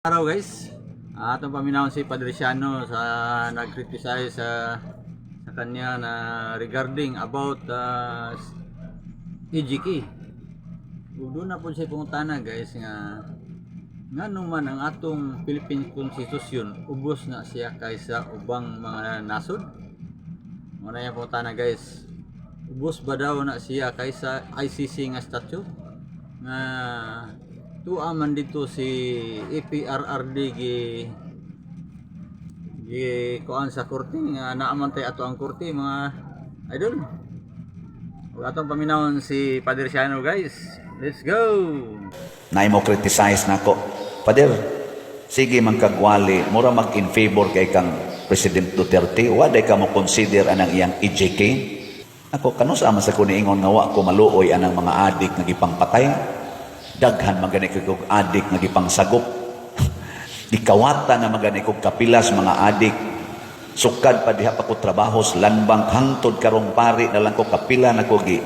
araw guys. Ah, atong paminahon si Padre Siano sa nag-criticize sa sa kanya na regarding about uh, EGK. Doon na po siya pungutana guys nga nga man ang atong Philippine Constitution ubos na siya kaysa ubang mga nasod. Muna yung pungutana guys. Ubos ba daw na siya kaysa ICC nga statute? Nga tuwa man dito si EPRRD gi gi kuan sa korte nga naaman tay ato ang korte mga idol. Ug atong paminawon si Padre Siano guys. Let's go. na mo criticize nako. Pader, sige man kagwali, mura mag in favor kay kang President Duterte, waday ka mo consider anang iyang EJK. Ako kanus ama sa kuniingon nga wa ko maluoy anang mga adik nga gipangpatay. Daghan magani kog adik nga gipangsagop. Dikawata na magani kog kapilas mga adik. Sukad pa diha pa ko trabaho lanbang hangtod karong pari na lang ko kapila na ko gi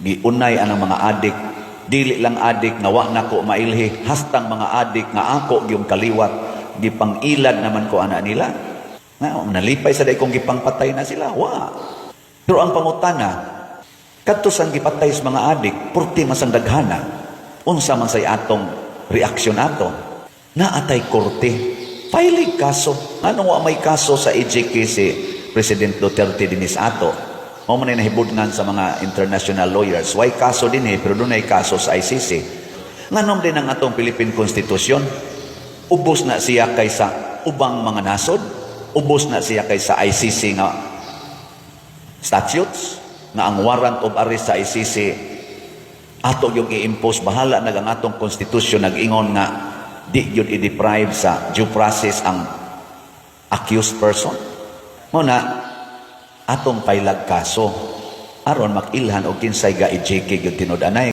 giunay anang mga adik. Dili lang adik nga wa na ko mailhi hastang mga adik nga ako gyung kaliwat. Gipangilad naman ko ana nila. Nga nalipay sa day kong gipangpatay na sila wa. Pero ang pangutana kadto sang gipatay sa mga adik purti masang daghana unsa man say atong reaksyon ato naatay korte filing kaso ano wa may kaso sa EJK si President Duterte dinis ato mo man nahibudngan sa mga international lawyers. Why kaso din eh, pero doon ay kaso sa ICC. Nganom din ang atong Philippine Constitution. Ubos na siya kaysa ubang mga nasod. Ubos na siya kaysa ICC nga statutes nga ang warrant of arrest sa ICC ato yung i-impose bahala na ang atong constitution nag-ingon nga di yun i-deprive sa due process ang accused person. Muna, atong pailag kaso aron makilhan og kinsay ga i-JK gyud tinud-anay